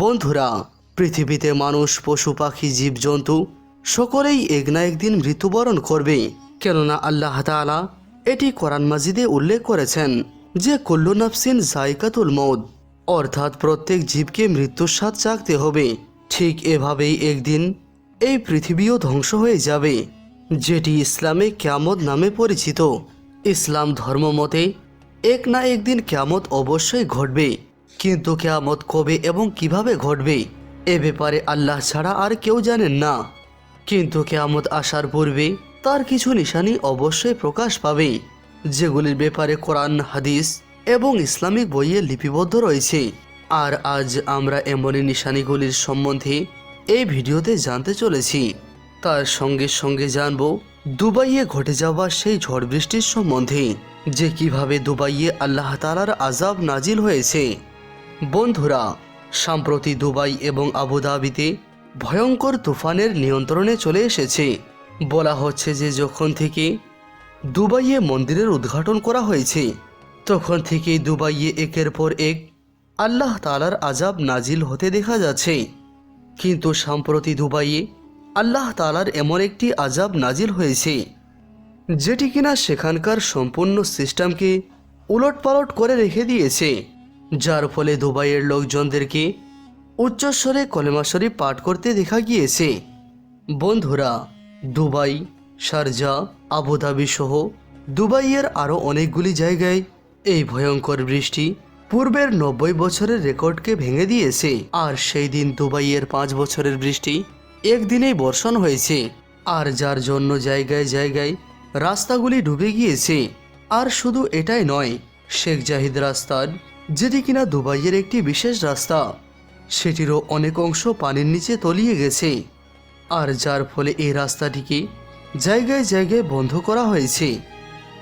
বন্ধুরা, পৃথিবীতে মানুষ, পশু, পাখি, জীবজন্তু, সকলেই এক না একদিন মৃত্যুবরণ করবে। কেননা আল্লাহ তাআলা এটি কোরআন মাজিদে উল্লেখ করেছেন যে, কুল্লু নাফসিন জায়কাতুল মৌদ অর্থাৎ প্রত্যেক জীবকে মৃত্যুর স্বাদ চাকতে হবে। ঠিক এভাবেই একদিন এই পৃথিবীও ধ্বংস হয়ে যাবে, যেটি ইসলামে ক্যামত নামে পরিচিত। ইসলাম ধর্ম মতে এক না একদিন ক্যামত অবশ্যই ঘটবে। কিন্তু কেয়ামত কবে এবং কীভাবে ঘটবে, এ ব্যাপারে আল্লাহ ছাড়া আর কেউ জানেন না। কিন্তু কেয়ামত আসার পূর্বে তার কিছু নিশানি অবশ্যই প্রকাশ পাবে, যেগুলির ব্যাপারে কোরআন, হাদিস এবং ইসলামিক বইয়ে লিপিবদ্ধ রয়েছে। আর আজ আমরা এমনই নিশানিগুলির সম্বন্ধে এই ভিডিওতে জানতে চলেছি। তার সঙ্গে সঙ্গে জানব, দুবাইয়ে ঘটে যাওয়া সেই ঝড় বৃষ্টির সম্বন্ধে, যে কীভাবে দুবাইয়ে আল্লাহ তালার আজাব নাজিল হয়েছে। বন্ধুরা, সম্প্রতি দুবাই এবং আবুধাবিতে ভয়ঙ্কর তুফানের নিয়ন্ত্রণে চলে এসেছে। বলা হচ্ছে যে যখন থেকে দুবাইয়ে মন্দিরের উদ্ঘাটন করা হয়েছে, তখন থেকেই দুবাইয়ে একের পর এক আল্লাহ তালার আজাব নাজিল হতে দেখা যাচ্ছে। কিন্তু সম্প্রতি দুবাইয়ে আল্লাহ তালার এমন একটি আজাব নাজিল হয়েছে, যেটি কিনা সেখানকার সম্পূর্ণ সিস্টেমকে উলটপালট করে রেখে দিয়েছে। যার ফলে দুবাইয়ের লোকজনদেরকে উচ্চস্বরে কলেমা শরীফ পাঠ করতে দেখা গিয়েছে। বন্ধুরা, দুবাই, শারজা, আবুধাবি সহ দুবাইয়ের আরও অনেকগুলি জায়গায় এই ভয়ঙ্কর বৃষ্টি পূর্বের নব্বই বছরের রেকর্ডকে ভেঙে দিয়েছে। আর সেই দিন দুবাইয়ের পাঁচ বছরের বৃষ্টি একদিনেই বর্ষণ হয়েছে। আর যার জন্য জায়গায় জায়গায় রাস্তাগুলি ডুবে গিয়েছে। আর শুধু এটাই নয়, শেখ জাহিদ রাস্তার যেটি কিনা দুবাইয়ের একটি বিশেষ রাস্তা। সেটিরও অনেক অংশ পানির নিচে তলিয়ে গেছে। আর যার ফলে এই রাস্তাটিকে জায়গায় জায়গায় বন্ধ করা হয়েছে।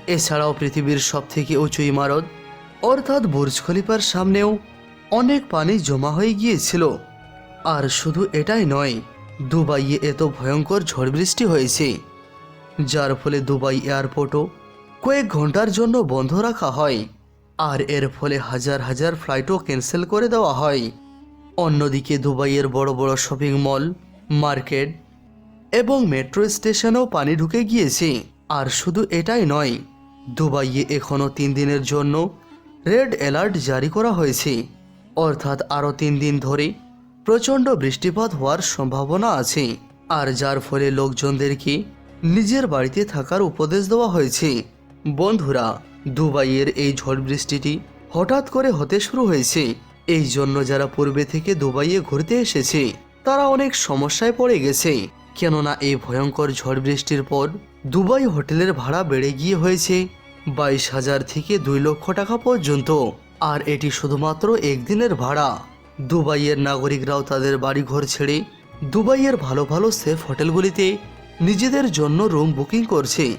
এছাড়াও পৃথিবীর সবথেকে উঁচু ইমারত, অর্থাৎ বুর্জ খলিফার সামনেও, অনেক পানি জমা হয়ে গিয়েছিল। আর শুধু এটাই নয়, দুবাইয়ে এত ভয়ঙ্কর ঝড় বৃষ্টি হয়েছে, যার ফলে দুবাই এয়ারপোর্টও কয়েক ঘণ্টার জন্য বন্ধ রাখা হয়। আর এর ফলে হাজার হাজার ফ্লাইটও ক্যান্সেল করে দেওয়া হয়। অন্যদিকে দুবাইয়ের বড় বড় শপিং মল, মার্কেট এবং মেট্রো স্টেশনেও পানি ঢুকে গিয়েছে। আর শুধু এটাই নয়, দুবাইয়ে এখনও তিন দিনের জন্য রেড অ্যালার্ট জারি করা হয়েছে। অর্থাৎ আরও তিন দিন ধরে প্রচণ্ড বৃষ্টিপাত হওয়ার সম্ভাবনা আছে। আর যার ফলে লোকজনদেরকে নিজের বাড়িতে থাকার উপদেশ দেওয়া হয়েছে। বন্ধুরা দুবাইয়ের এই ঝড় বৃষ্টিটি হঠাৎ করে হতে শুরু হয়েছে। এই জন্য যারা পূর্বে থেকে দুবাইয়ে ঘুরতে এসেছে, তারা অনেক সমস্যায় পড়ে গেছে। কেননা এই ভয়ঙ্কর ঝড় বৃষ্টির পর দুবাই হোটেলের ভাড়া বেড়ে গিয়ে হয়েছে বাইশ হাজার থেকে দুই লক্ষ টাকা পর্যন্ত। আর এটি শুধুমাত্র একদিনের ভাড়া। দুবাইয়ের নাগরিকরাও তাদের বাড়িঘর ছেড়ে দুবাইয়ের ভালো ভালো সেফ হোটেলগুলিতে নিজেদের জন্য রুম বুকিং করছে।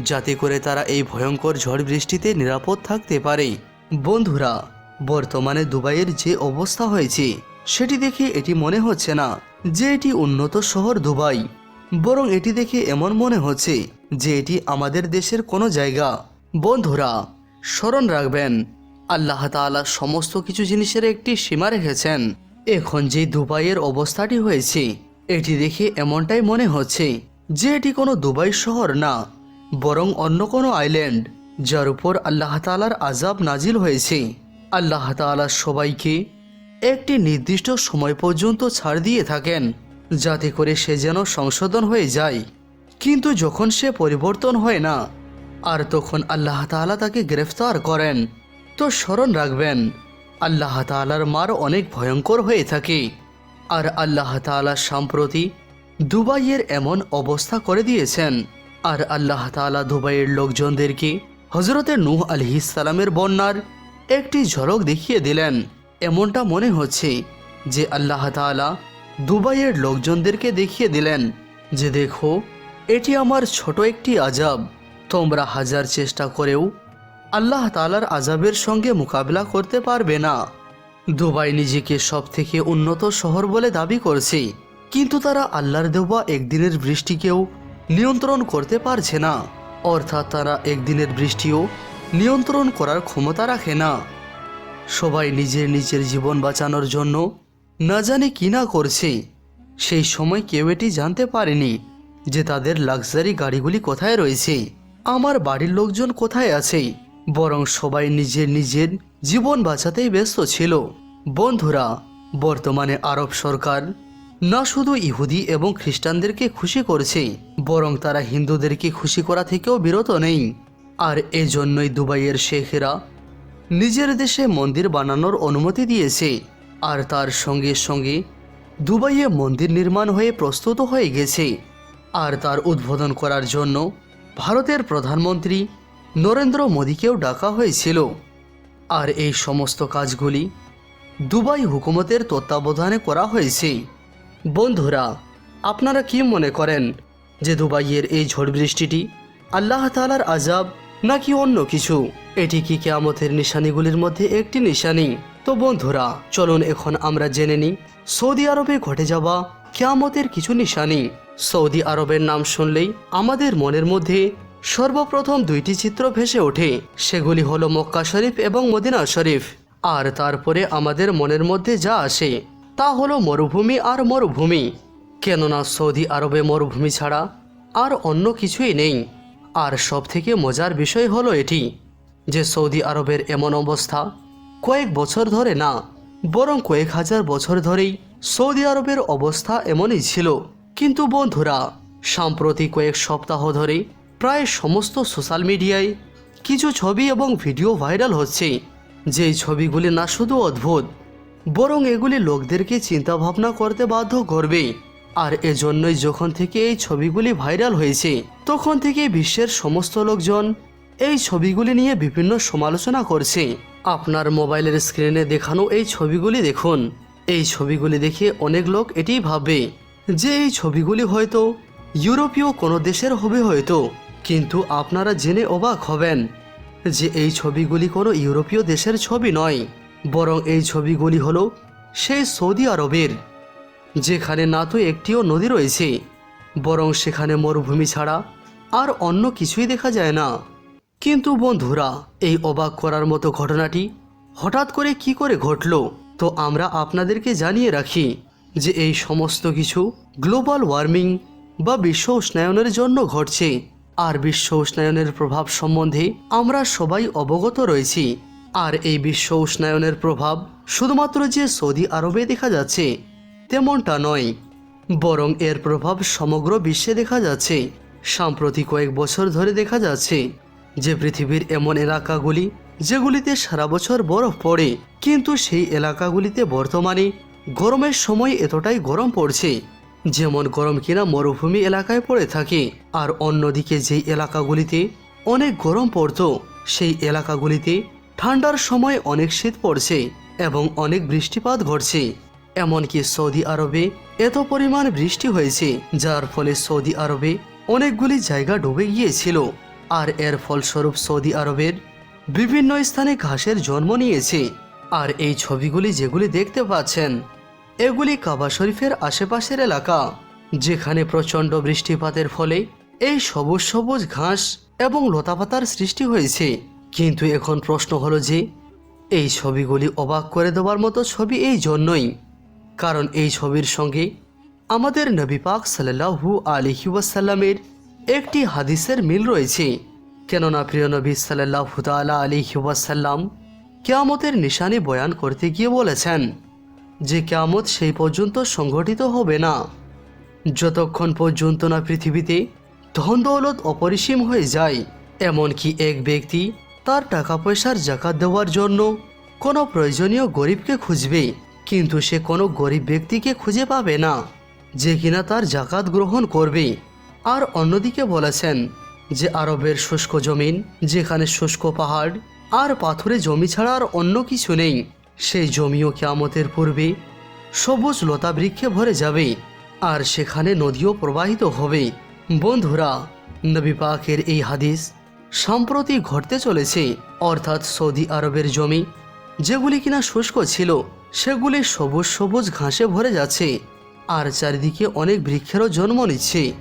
যাতে করে তারা এই ভয়ঙ্কর ঝড় বৃষ্টিতে নিরাপদ থাকতে পারে। বন্ধুরা, বর্তমানে দুবাইয়ের যে অবস্থা হয়েছে, সেটি দেখে এটি মনে হচ্ছে না যে এটি উন্নত শহর দুবাই। বরং এটি দেখে এমন মনে হচ্ছে যে এটি আমাদের দেশের কোনো জায়গা। বন্ধুরা, স্মরণ রাখবেন, আল্লাহ তাআলা সমস্ত কিছু জিনিসের একটি সীমা রেখেছেন। এখন যে দুবাইয়ের অবস্থাটি হয়েছে, এটি দেখে এমনটাই মনে হচ্ছে যে এটি কোনো দুবাই শহর না বরং অন্য কোনো আইল্যান্ড যার উপর আল্লাহ তাআলার আজাব নাজিল হয়েছে। আল্লাহ তাআলা সবাইকে একটি নির্দিষ্ট সময় পর্যন্ত ছাড় দিয়ে থাকেন, যাতে করে সে যেন সংশোধন হয়ে যায়। কিন্তু যখন সে পরিবর্তন হয় না, আর তখন আল্লাহ তাআলা তাকে গ্রেফতার করেন, তো স্মরণ রাখবেন, আল্লাহ তাআলার মার অনেক ভয়ঙ্কর হয়ে থাকে। আর আল্লাহ তাআলা সম্প্রতি দুবাইয়ের এমন অবস্থা করে দিয়েছেন আর আল্লাহ তাআলা দুবাইয়ের লোকজনদেরকে হজরতের নূহ আলহিসালামের বন্যার একটি ঝলক দেখিয়ে দিলেন। এমনটা মনে হচ্ছে যে আল্লাহ তাআলা দুবাইয়ের লোকজনদেরকে দেখিয়ে দিলেন যে দেখো, এটি আমার ছোট একটি আজাব তোমরা হাজার চেষ্টা করেও আল্লাহ তাআলার আজাবের সঙ্গে মোকাবিলা করতে পারবে না। দুবাই নিজেকে সব থেকে উন্নত শহর বলে দাবি করছে। কিন্তু তারা আল্লাহর দেওয়া একদিনের বৃষ্টিকেও নিয়ন্ত্রণ করতে পারছে না। অর্থাৎ তারা একদিনের বৃষ্টিও নিয়ন্ত্রণ করার ক্ষমতা রাখে না। সবাই নিজের নিজের জীবন বাঁচানোর জন্য না জানি কি না করছে। সেই সময় কেউ এটি জানতে পারেনি যে তাদের লাক্সারি গাড়িগুলি কোথায় রয়েছে। আমার বাড়ির লোকজন কোথায় আছে? বরং সবাই নিজের নিজের জীবন বাঁচাতেই ব্যস্ত ছিল। বন্ধুরা, বর্তমানে আরব সরকার না শুধু ইহুদি এবং খ্রিস্টানদেরকে খুশি করছে, বরং তারা হিন্দুদেরকে খুশি করা থেকেও বিরত নেই। আর এজন্যই দুবাইয়ের শেখেরা নিজের দেশে মন্দির বানানোর অনুমতি দিয়েছে। আর তার সঙ্গে সঙ্গে দুবাইয়ে মন্দির নির্মাণ হয়ে প্রস্তুত হয়ে গেছে। আর তার উদ্বোধন করার জন্য ভারতের প্রধানমন্ত্রী নরেন্দ্র মোদীকেও ডাকা হয়েছিল। আর এই সমস্ত কাজগুলি দুবাই হুকুমতের তত্ত্বাবধানে করা হয়েছে। বন্ধুরা, আপনারা কি মনে করেন যে দুবাইয়ের এই ঝড় বৃষ্টিটি আল্লাহ তালার আজাব নাকি অন্য কিছু? এটি কি কেয়ামতের নিশানিগুলির মধ্যে একটি নিশানি? তো বন্ধুরা, চলুন এখন আমরা জেনে নিই, সৌদি আরবে ঘটে যাওয়া কেয়ামতের কিছু নিশানি। সৌদি আরবের নাম শুনলেই আমাদের মনের মধ্যে সর্বপ্রথম দুইটি চিত্র ভেসে ওঠে। সেগুলি হলো মক্কা শরীফ এবং মদিনা শরীফ। আর তারপরে আমাদের মনের মধ্যে যা আসে তা হলো মরুভূমি আর মরুভূমি। কেননা সৌদি আরবে মরুভূমি ছাড়া আর অন্য কিছুই নেই। আর সব থেকে মজার বিষয় হলো এটি, যে সৌদি আরবের এমন অবস্থা কয়েক বছর ধরে না, বরং কয়েক হাজার বছর ধরেই সৌদি আরবের অবস্থা এমনই ছিল। কিন্তু বন্ধুরা সাম্প্রতিক কয়েক সপ্তাহ ধরে প্রায় সমস্ত সোশ্যাল মিডিয়ায় কিছু ছবি এবং ভিডিও ভাইরাল হচ্ছে। যেই ছবিগুলি না শুধু অদ্ভুত বরং এগুলি লোকদেরকে চিন্তা ভাবনা করতে বাধ্য করবে। আর এজন্যই যখন থেকে এই ছবিগুলি ভাইরাল হয়েছে, তখন থেকে বিশ্বের সমস্ত লোকজন এই ছবিগুলি নিয়ে বিভিন্ন সমালোচনা করছে। আপনার মোবাইলের স্ক্রিনে দেখানো এই ছবিগুলি দেখুন। এই ছবিগুলি দেখে অনেক লোক এটাই ভাববে যে এই ছবিগুলি হয়তো ইউরোপীয় কোনো দেশের হবে হয়তো। কিন্তু আপনারা জেনে অবাক হবেন যে এই ছবিগুলি কোনো ইউরোপীয় দেশের ছবি নয়। বরং এই ছবিগুলি হল সেই সৌদি আরবের, যেখানে না তো একটিও নদী রয়েছে, বরং সেখানে মরুভূমি ছাড়া আর অন্য কিছুই দেখা যায় না। কিন্তু বন্ধুরা, এই অবাক করার মতো ঘটনাটি হঠাৎ করে কি করে ঘটলো? তো আমরা আপনাদেরকে জানিয়ে রাখি যে এই সমস্ত কিছু গ্লোবাল ওয়ার্মিং বা বিশ্ব উষ্ণায়নের জন্য ঘটছে। আর বিশ্ব উষ্ণায়নের প্রভাব সম্বন্ধে আমরা সবাই অবগত রয়েছি। আর এই বিশ্ব উষ্ণায়নের প্রভাব শুধুমাত্র যে সৌদি আরবে দেখা যাচ্ছে, তেমনটা নয়। বরং এর প্রভাব সমগ্র বিশ্বে দেখা যাচ্ছে। সাম্প্রতিক কয়েক বছর ধরে দেখা যাচ্ছে যে পৃথিবীর এমন এলাকাগুলি, যেগুলিতে সারা বছর বরফ পড়ে, কিন্তু সেই এলাকাগুলিতে বর্তমানে গরমের সময় এতটাই গরম পড়ছে, যেমন গরম কিনা মরুভূমি এলাকায় পড়ে থাকে। আর অন্যদিকে যেই এলাকাগুলিতে অনেক গরম পড়তো, সেই এলাকাগুলিতে ঠান্ডার সময় অনেক শীত পড়ছে এবং অনেক বৃষ্টিপাত ঘটছে। এমনকি সৌদি আরবে এত পরিমাণ বৃষ্টি হয়েছে, যার ফলে সৌদি আরবে অনেকগুলি জায়গা ডুবে গিয়েছিল। আর এর ফলস্বরূপ সৌদি আরবের বিভিন্ন স্থানে ঘাসের জন্ম নিয়েছে। আর এই ছবিগুলি যেগুলি দেখতে পাচ্ছেন, এগুলি কাবা শরীফের আশেপাশের এলাকা, যেখানে প্রচণ্ড বৃষ্টিপাতের ফলে এই সবুজ সবুজ ঘাস এবং লতাপাতার সৃষ্টি হয়েছে। কিন্তু এখন প্রশ্ন হলো যে, এই ছবিগুলি অবাক করে দেওয়ার মতো ছবি এই জন্যই। কারণ এই ছবির সঙ্গে আমাদের নবী পাক সাল্লাহু আলহি ওয়াসাল্লামের একটি হাদিসের মিল রয়েছে। কেননা প্রিয় নবী সাল্লাহু তালা আলহি ওয়াসাল্লাম কেয়ামতের নিশানি বয়ান করতে গিয়ে বলেছেন যে, কেয়ামত সেই পর্যন্ত সংঘটিত হবে না। যতক্ষণ পর্যন্ত না পৃথিবীতে ধন দৌলত অপরিসীম হয়ে যায়, এমনকি এক ব্যক্তি তার টাকা পয়সার জাকাত দেওয়ার জন্য। কোনো প্রয়োজনীয় গরিবকে খুঁজবে কিন্তু সে কোনো গরিব ব্যক্তিকে খুঁজে পাবে না, যে কিনা তার জাকাত গ্রহণ করবে আর অন্যদিকে বলেছেন যে, আরবের শুষ্ক জমিন, যেখানে শুষ্ক পাহাড়, আর পাথুরে জমি ছাড়া আর অন্য কিছু নেই, সেই জমিও কেয়ামতের পূর্বে সবুজ লতা বৃক্ষে ভরে যাবে, আর সেখানে নদীও প্রবাহিত হবে। বন্ধুরা, নবী পাকের এই হাদিস সম্প্রতি ঘটতে চলেছে, অর্থাৎ সৌদি আরবের জমি। যেগুলি কিনা শুষ্ক ছিল, সেগুলি সবুজ সবুজ ঘাসে ভরে যাচ্ছে। আর চারিদিকে অনেক বৃক্ষেরও জন্ম নিচ্ছে।